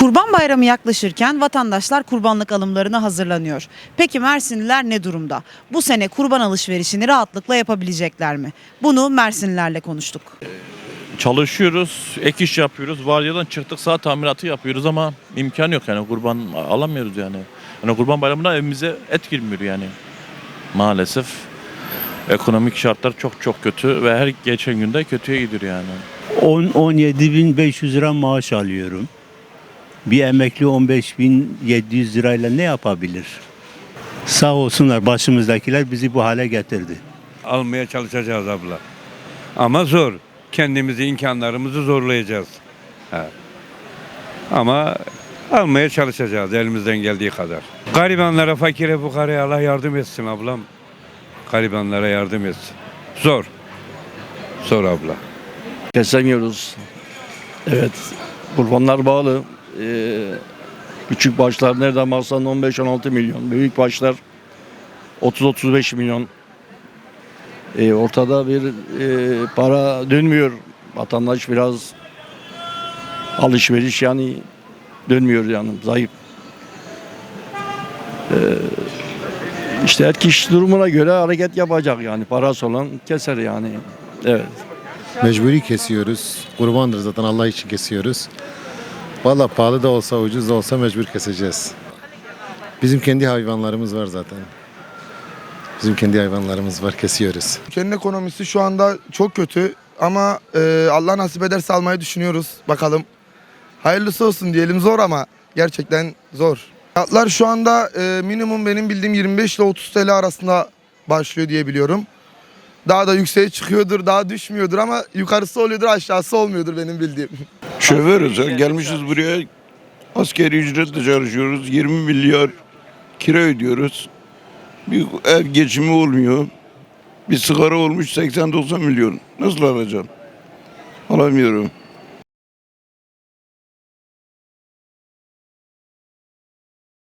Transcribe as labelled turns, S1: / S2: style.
S1: Kurban Bayramı yaklaşırken vatandaşlar kurbanlık alımlarına hazırlanıyor. Peki Mersinliler ne durumda? Bu sene kurban alışverişini rahatlıkla yapabilecekler mi? Bunu Mersinlilerle konuştuk.
S2: Çalışıyoruz, ek iş yapıyoruz. Vardiyadan çıktık saat tamiratı yapıyoruz ama imkan yok yani kurban alamıyoruz yani. Yani kurban bayramında evimize et girmiyor yani. Maalesef ekonomik şartlar çok çok kötü ve her geçen günde kötüye gidiyor yani.
S3: 10-17.500 lira maaş alıyorum. Bir emekli 15.700 lirayla ne yapabilir? Sağ olsunlar başımızdakiler bizi bu hale getirdi.
S4: almaya çalışacağız abla. Ama zor. Kendimizi, imkanlarımızı zorlayacağız. Ha. Ama almaya çalışacağız elimizden geldiği kadar. Garibanlara, fakire, fukaraya Allah yardım etsin ablam. Garibanlara yardım etsin. Zor. Zor abla.
S5: Kesemiyoruz. Evet. Kurbanlar bağlı. Ee, küçük başlar nereden baksan 15-16 milyon. Büyük başlar 30-35 milyon. Ee, ortada bir e, para dönmüyor. Vatandaş biraz alışveriş yani dönmüyor yani zayıf. Ee, işte her kişi durumuna göre hareket yapacak yani. Parası olan keser yani. Evet.
S6: Mecburi kesiyoruz. Kurbandır zaten Allah için kesiyoruz. Valla pahalı da olsa ucuz da olsa mecbur keseceğiz. Bizim kendi hayvanlarımız var zaten. Bizim kendi hayvanlarımız var kesiyoruz.
S7: Ülkenin ekonomisi şu anda çok kötü ama e, Allah nasip ederse almayı düşünüyoruz. Bakalım. Hayırlısı olsun diyelim zor ama gerçekten zor. Fiyatlar şu anda e, minimum benim bildiğim 25 ile 30 TL arasında başlıyor diye biliyorum. Daha da yükseğe çıkıyordur, daha düşmüyordur ama yukarısı oluyordur, aşağısı olmuyordur benim bildiğim.
S8: Şoförüz. Gelmişiz buraya askeri ücretle çalışıyoruz. 20 milyar kira ödüyoruz. Bir ev geçimi olmuyor. Bir sigara olmuş 80-90 milyon. Nasıl alacağım? Alamıyorum.